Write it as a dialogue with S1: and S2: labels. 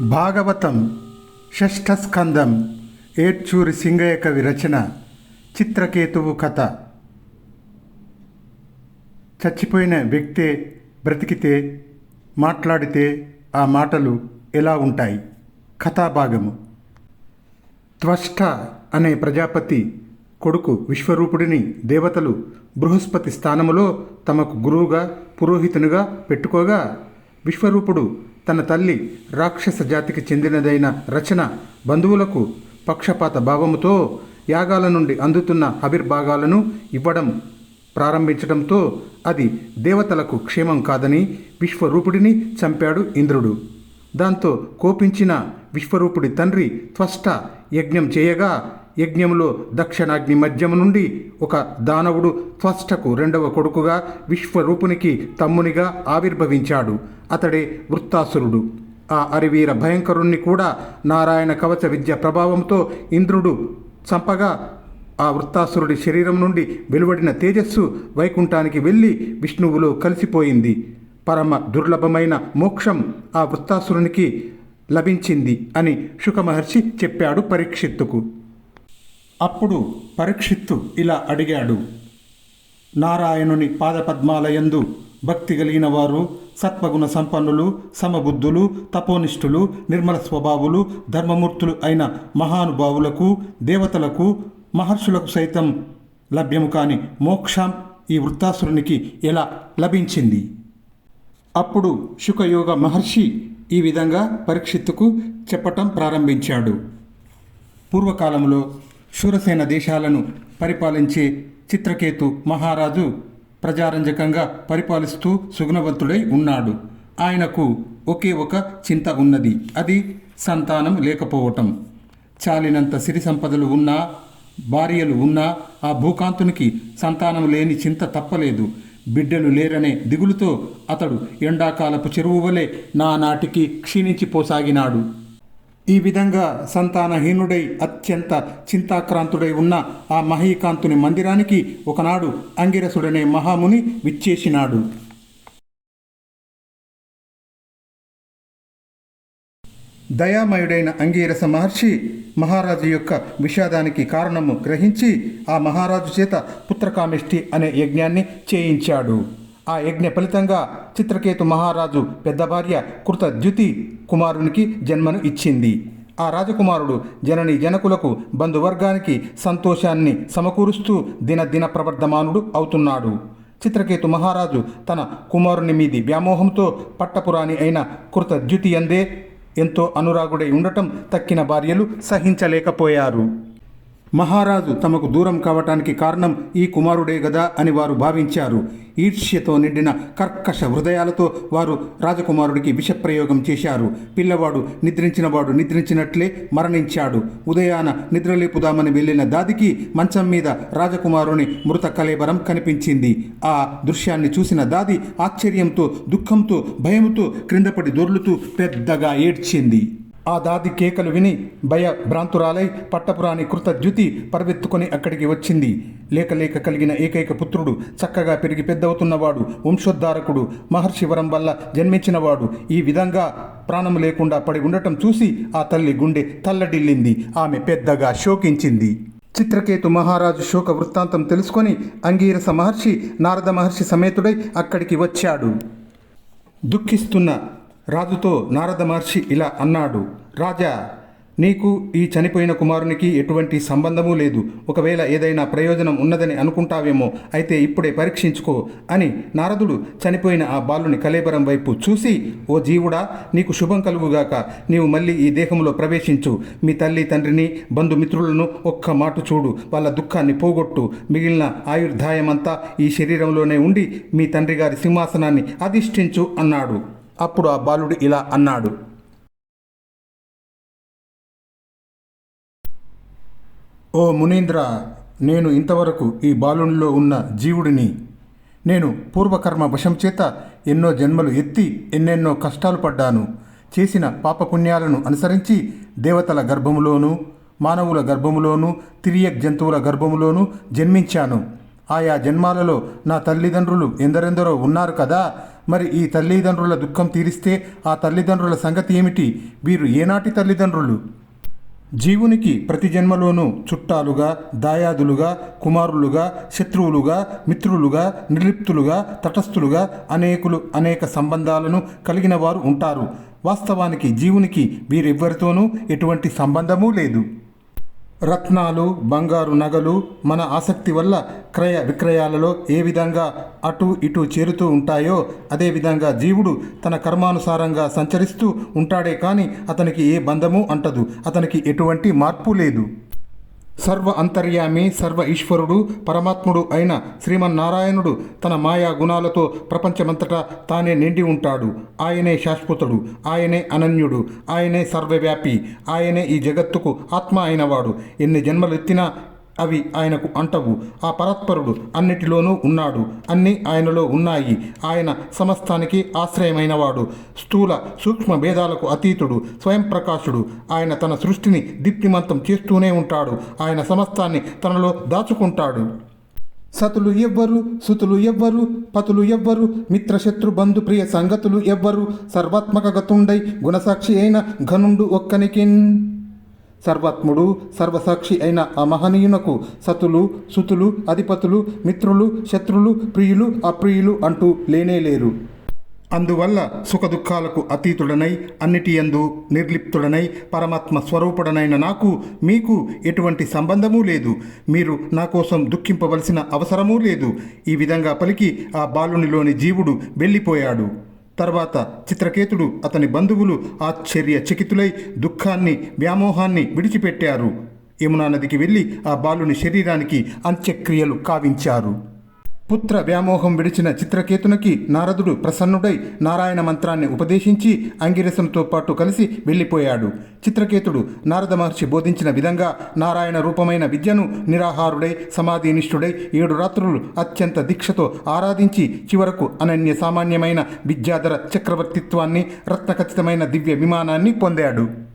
S1: భాగవతం షష్ఠస్కందం ఏడ్చూరి సింగయ్య కవి రచన చిత్రకేతువు కథ. చచ్చిపోయిన వ్యక్తే బ్రతికితే మాట్లాడితే ఆ మాటలు ఎలా ఉంటాయి? కథాభాగము. త్వష్ట అనే ప్రజాపతి కొడుకు విశ్వరూపుడిని దేవతలు బృహస్పతి స్థానములో తమకు గురువుగా పురోహితునిగా పెట్టుకోగా విశ్వరూపుడు తన తల్లి రాక్షస జాతికి చెందినదైన రచన బంధువులకు పక్షపాత భావముతో యాగాల నుండి అందుతున్న ఆవిర్భాగాలను ఇవ్వడం ప్రారంభించడంతో అది దేవతలకు క్షేమం కాదని విశ్వరూపుడిని చంపాడు ఇంద్రుడు. దాంతో కోపించిన విశ్వరూపుడి తండ్రి త్వష్ట యజ్ఞం చేయగా యజ్ఞములో దక్షిణాగ్ని మధ్యము నుండి ఒక దానవుడు త్వష్టకు రెండవ కొడుకుగా విశ్వరూపునికి తమ్మునిగా ఆవిర్భవించాడు. అతడే వృత్తాసురుడు. ఆ అరివీర భయంకరుణ్ణి కూడా నారాయణ కవచ విద్య ప్రభావంతో ఇంద్రుడు చంపగా ఆ వృత్తాసురుడి శరీరం నుండి వెలువడిన తేజస్సు వైకుంఠానికి వెళ్ళి విష్ణువులో కలిసిపోయింది. పరమ దుర్లభమైన మోక్షం ఆ వృత్తాసురునికి లభించింది అని శుకమహర్షి చెప్పాడు పరీక్షిత్తుకు. అప్పుడు పరీక్షిత్తు ఇలా అడిగాడు. నారాయణుని పాదపద్మాలయందు భక్తి కలిగిన వారు సత్వగుణ సంపన్నులు సమబుద్ధులు తపోనిష్ఠులు నిర్మల స్వభావులు ధర్మమూర్తులు అయిన మహానుభావులకు దేవతలకు మహర్షులకు సైతం లభ్యము కాని మోక్షం ఈ వృత్తాసురునికి ఎలా లభించింది? అప్పుడు శుకయోగ మహర్షి ఈ విధంగా పరీక్షిత్తుకు చెప్పటం ప్రారంభించాడు. పూర్వకాలంలో శూరసేన దేశాలను పరిపాలించే చిత్రకేతు మహారాజు ప్రజారంజకంగా పరిపాలిస్తూ సుగుణవంతుడై ఉన్నాడు. ఆయనకు ఒకే ఒక చింత ఉన్నది. అది సంతానం లేకపోవటం. చాలినంత సిరి సంపదలు ఉన్నా భార్యలు ఉన్నా ఆ భూకాంతునికి సంతానం లేని చింత తప్పలేదు. బిడ్డలు లేరనే దిగులుతో అతడు ఎండాకాలపు చెరువు వలె నానాటికి క్షీణించిపోసాగినాడు. ఈ విధంగా సంతానహీనుడై అత్యంత చింతాక్రాంతుడై ఉన్న ఆ మహీకాంతుని మందిరానికి ఒకనాడు అంగిరసుడనే మహాముని విచ్చేసినాడు. దయామయుడైన అంగీరస మహర్షి మహారాజు యొక్క విషాదానికి కారణము గ్రహించి ఆ మహారాజు చేత పుత్రకామిష్టి అనే యజ్ఞాన్ని చేయించాడు. ఆ యజ్ఞ ఫలితంగా చిత్రకేతు మహారాజు పెద్ద భార్య కృతద్యుతి కుమారునికి జన్మను ఇచ్చింది. ఆ రాజకుమారుడు జనని జనకులకు బంధువర్గానికి సంతోషాన్ని సమకూరుస్తూ దినదిన ప్రవర్ధమానుడు అవుతున్నాడు. చిత్రకేతు మహారాజు తన కుమారుని మీది వ్యామోహంతో పట్టపురాణి అయిన కృతద్యుతి అందే ఎంతో అనురాగుడై ఉండటం తక్కిన భార్యలు సహించలేకపోయారు. మహారాజు తమకు దూరం కావటానికి కారణం ఈ కుమారుడే గదా అని వారు భావించారు. ఈర్ష్యతో నిండిన కర్కశ హృదయాలతో వారు రాజకుమారుడికి విషప్రయోగం చేశారు. పిల్లవాడు నిద్రించినవాడు నిద్రించినట్లే మరణించాడు. ఉదయాన నిద్రలేపుదామని వెళ్ళిన దాదికి మంచం మీద రాజకుమారుని మృత కలేబరం కనిపించింది. ఆ దృశ్యాన్ని చూసిన దాది ఆశ్చర్యంతో దుఃఖంతో భయంతో క్రిందపడి దొర్లుతూ పెద్దగా ఏడ్చింది. ఆ దాది కేకలు విని భయ భ్రాంతురాలై పట్టపురాని కృతద్యుతి పరవెత్తుకొని అక్కడికి వచ్చింది. లేక లేక కలిగిన ఏకైక పుత్రుడు చక్కగా పెరిగి పెద్దవుతున్నవాడు వంశోద్ధారకుడు మహర్షి వరం వల్ల జన్మించినవాడు ఈ విధంగా ప్రాణం లేకుండా పడి ఉండటం చూసి ఆ తల్లి గుండె తల్లడిల్లింది. ఆమె పెద్దగా శోకించింది. చిత్రకేతు మహారాజు శోక వృత్తాంతం తెలుసుకొని అంగీరస మహర్షి నారద మహర్షి సమేతుడై అక్కడికి వచ్చాడు. దుఃఖిస్తున్న రాజుతో నారద మహర్షి ఇలా అన్నాడు రాజా నీకు ఈ చనిపోయిన కుమారునికి ఎటువంటి సంబంధము లేదు. ఒకవేళ ఏదైనా ప్రయోజనం ఉన్నదని అనుకుంటావేమో అయితే ఇప్పుడే పరీక్షించుకో అని నారదుడు చనిపోయిన ఆ బాలుని కలేబరం వైపు చూసి ఓ జీవుడా నీకు శుభం కలుగుగాక. నీవు మళ్ళీ ఈ దేహంలో ప్రవేశించు. మీ తల్లి తండ్రిని బంధుమిత్రులను ఒక్క మాట చూడు. వాళ్ళ దుఃఖాన్ని పోగొట్టు. మిగిలిన ఆయుర్ధాయమంతా ఈ శరీరంలోనే ఉండి మీ తండ్రి గారి సింహాసనాన్ని అధిష్ఠించు అన్నాడు. అప్పుడు ఆ బాలుడు ఇలా అన్నాడు. ఓ మునీంద్ర నేను ఇంతవరకు ఈ బాలునిలో ఉన్న జీవుడిని నేను పూర్వకర్మ వశం చేత ఎన్నో జన్మలు ఎత్తి ఎన్నెన్నో కష్టాలు పడ్డాను. చేసిన పాపపుణ్యాలను అనుసరించి దేవతల గర్భములోనూ మానవుల గర్భములోనూ తిరియక్ జంతువుల గర్భములోనూ జన్మించాను. ఆయా జన్మాలలో నా తల్లిదండ్రులు ఎందరెందరో ఉన్నారు కదా? మరి ఈ తల్లిదండ్రుల దుఃఖం తీరిస్తే ఆ తల్లిదండ్రుల సంగతి ఏమిటి? వీరు ఏనాటి తల్లిదండ్రులు? జీవునికి ప్రతి జన్మలోనూ చుట్టాలుగా దాయాదులుగా కుమారులుగా శత్రువులుగా మిత్రులుగా నిర్లిప్తులుగా తటస్థులుగా అనేకులు అనేక సంబంధాలను కలిగిన వారు ఉంటారు. వాస్తవానికి జీవునికి వీరెవ్వరితోనూ ఎటువంటి సంబంధమూ లేదు. రత్నాలు బంగారు నగలు మన ఆసక్తి వల్ల క్రయ విక్రయాలలో ఏ విధంగా అటు ఇటు చేరుతూ ఉంటాయో అదేవిధంగా జీవుడు తన కర్మానుసారంగా సంచరిస్తూ ఉంటాడే కానీ అతనికి ఏ బంధము అంటదు. అతనికి ఎటువంటి మార్పు లేదు. సర్వ అంతర్యామి సర్వ ఈశ్వరుడు పరమాత్ముడు అయిన శ్రీమన్నారాయణుడు తన మాయా గుణాలతో ప్రపంచమంతటా తానే నిండి ఉంటాడు. ఆయనే శాశ్వతుడు ఆయనే అనన్యుడు ఆయనే సర్వవ్యాపి ఆయనే ఈ జగత్తుకు ఆత్మ అయినవాడు. ఎన్ని జన్మలు ఎత్తినా అవి ఆయనకు అంటవు. ఆ పరత్పరుడు అన్నిటిలోనూ ఉన్నాడు. అన్నీ ఆయనలో ఉన్నాయి. ఆయన సమస్తానికి ఆశ్రయమైనవాడు. స్థూల సూక్ష్మ భేదాలకు అతీతుడు. స్వయం ప్రకాశుడు. ఆయన తన సృష్టిని దీప్తిమంతం చేస్తూనే ఉంటాడు. ఆయన సమస్తాన్ని తనలో దాచుకుంటాడు. సతులు ఎవ్వరు సుతులు ఎవ్వరు పతులు ఎవ్వరు మిత్రశత్రు బంధు ప్రియ సంగతులు ఎవ్వరు సర్వాత్మక గతుండై గుణసాక్షి అయిన ఘనుండు ఒక్కనికిన్. సర్వాత్ముడు సర్వసాక్షి అయిన ఆ మహనీయునకు సతులు సుతులు అధిపతులు మిత్రులు శత్రులు ప్రియులు అప్రియులు అంటూ లేనేలేరు అందువల్ల సుఖదుఖాలకు అతీతుడనై అన్నిటి యందు నిర్లిప్తుడనై పరమాత్మ స్వరూపుడనైన నాకు మీకు ఎటువంటి సంబంధమూ లేదు. మీరు నా కోసం దుఃఖింపవలసిన అవసరమూ లేదు. ఈ విధంగా పలికి ఆ బాలునిలోని జీవుడు వెళ్ళిపోయాడు. తర్వాత చిత్రకేతుడు అతని బంధువులు ఆశ్చర్యచకితులై దుఃఖాన్ని వ్యామోహాన్ని విడిచిపెట్టారు. యమునా నదికి వెళ్ళి ఆ బాలుని శరీరానికి అంత్యక్రియలు కావించారు. పుత్ర వ్యామోహం విడిచిన చిత్రకేతునికి నారదుడు ప్రసన్నుడై నారాయణ మంత్రాన్ని ఉపదేశించి అంగిరసంతో పాటు కలిసి వెళ్ళిపోయాడు. చిత్రకేతుడు నారద మహర్షి బోధించిన విధంగా నారాయణ రూపమైన విద్యను నిరాహారుడై సమాధినిష్ఠుడై ఏడు రాత్రులు అత్యంత దీక్షతో ఆరాధించి చివరకు అనన్య సామాన్యమైన విద్యాధర చక్రవర్తిత్వాన్ని రత్నఖచితమైన దివ్య విమానాన్ని పొందాడు.